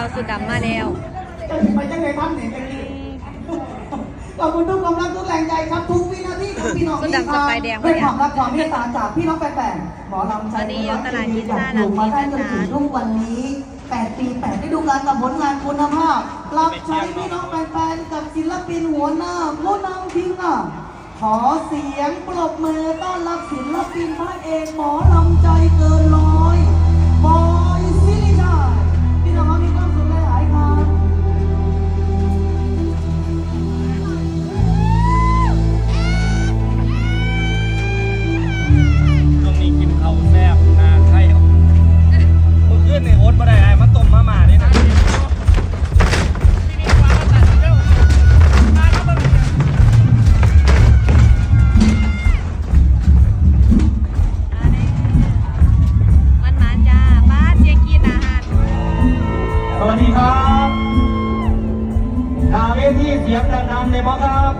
าวสุดดำมาแล้วจะไปจังไหนท่านเนี่ยจะกี้ขอบคุณทุกกำลังทุกแรงใจครับทุกวินาทีครับพี่น้องสุดดำสไปแดงด้วยความรักความเมตตาจากพี่น้องแฟนๆหมอลำใจตอนนี้อยู่ตลาดยินซ่าอยู่มาได้จนลำพูนถึงทุกวันนี้8ปี8ฤดูกาลกับผลงานคุณภาพรับใช้พี่น้องแฟนๆกับศิลปินหัวหน้าผู้นำทีมงานขอเสียงปรบมือต้อนรับศิลปินพระเอกหมอลำใจเกิน สวัสดีครับทางเวทีเสียงดังๆเลยมั้งครับ